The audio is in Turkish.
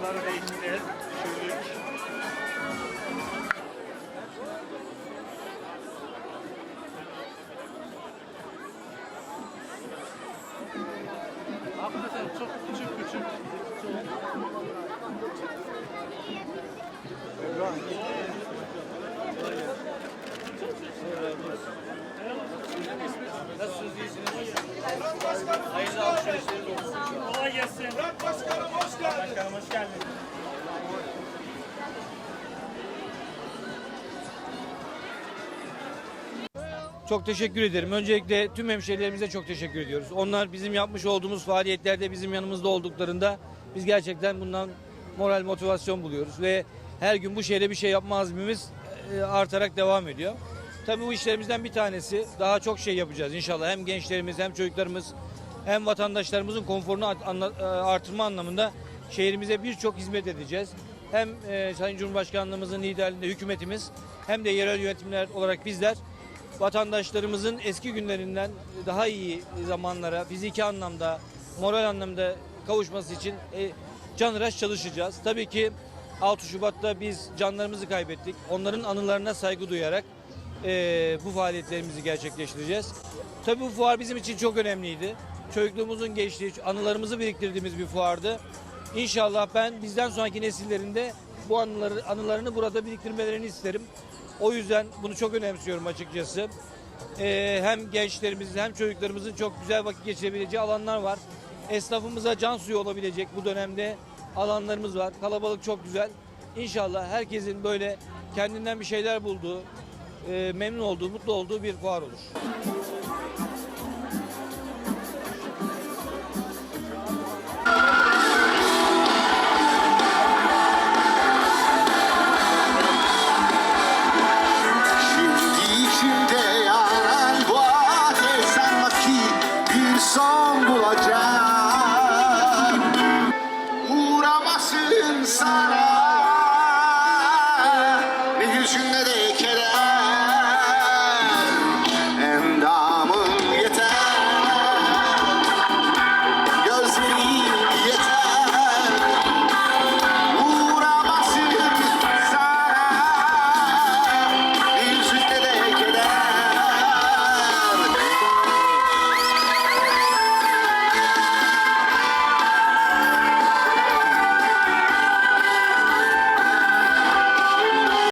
kiloları değiştireceğiz. Şöyle Hakikaten çok küçük küçük. Nasılsınız iyisiniz? Hayırlı alışverişleriniz olsun. Kolay gelsin. Başkanım hoş geldin. Başkanım hoş geldin. Çok teşekkür ederim. Öncelikle tüm hemşehrilerimize çok teşekkür ediyoruz. Onlar bizim yapmış olduğumuz faaliyetlerde bizim yanımızda olduklarında biz gerçekten bundan moral motivasyon buluyoruz ve her gün bu şehre bir şey yapma azmimiz e, artarak devam ediyor. Tabii bu işlerimizden bir tanesi daha çok şey yapacağız inşallah. Hem gençlerimiz hem çocuklarımız hem vatandaşlarımızın konforunu e, artırma anlamında şehrimize birçok hizmet edeceğiz. Hem e, Sayın Cumhurbaşkanlığımızın liderliğinde hükümetimiz hem de yerel yönetimler olarak bizler vatandaşlarımızın eski günlerinden daha iyi zamanlara fiziki anlamda, moral anlamda kavuşması için e, canhıraş çalışacağız. Tabii ki 6 Şubat'ta biz canlarımızı kaybettik. Onların anılarına saygı duyarak e, bu faaliyetlerimizi gerçekleştireceğiz. Tabii bu fuar bizim için çok önemliydi. Çocukluğumuzun geçtiği, anılarımızı biriktirdiğimiz bir fuardı. İnşallah ben bizden sonraki nesillerinde bu anıları, anılarını burada biriktirmelerini isterim. O yüzden bunu çok önemsiyorum açıkçası. Ee, hem gençlerimizin hem çocuklarımızın çok güzel vakit geçirebileceği alanlar var. Esnafımıza can suyu olabilecek bu dönemde alanlarımız var. Kalabalık çok güzel. İnşallah herkesin böyle kendinden bir şeyler bulduğu, e, memnun olduğu, mutlu olduğu bir fuar olur. dançará.